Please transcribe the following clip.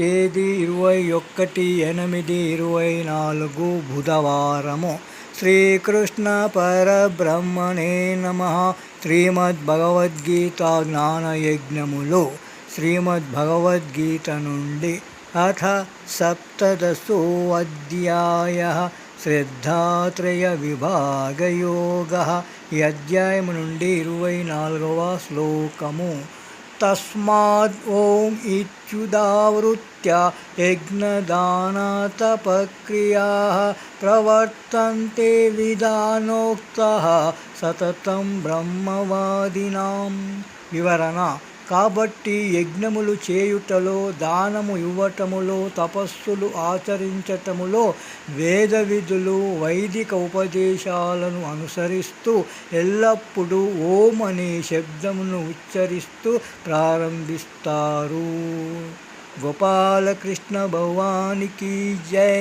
తేదీ ఇరవై ఒకటి ఎనిమిది ఇరవై నాలుగు బుధవారము. శ్రీకృష్ణ పరబ్రహ్మణే నమ. శ్రీమద్భగవద్గీత జ్ఞానయజ్ఞములు శ్రీమద్భగవద్గీత నుండి అథ సప్తదశోధ్యాయ శ్రద్ధాత్రయ విభాగయోగ. ఈ అధ్యాయము నుండి ఇరవై నాలుగవ శ్లోకము. तस्माद् ॐ इत्युदावृत्या यज्ञदानातपक्रियाः प्रवर्तन्ते विधानोक्तः सततं ब्रह्मवादिनां विवरणा కాబట్టి యజ్ఞములు చేయుటలో దానము ఇవ్వటములో తపస్సులు ఆచరించటములో వేద విధులు వైదిక ఉపదేశాలను అనుసరిస్తూ ఎల్లప్పుడూ ఓం అనే శబ్దమును ఉచ్చరిస్తూ ప్రారంభిస్తారు. గోపాలకృష్ణ భవానికి జై!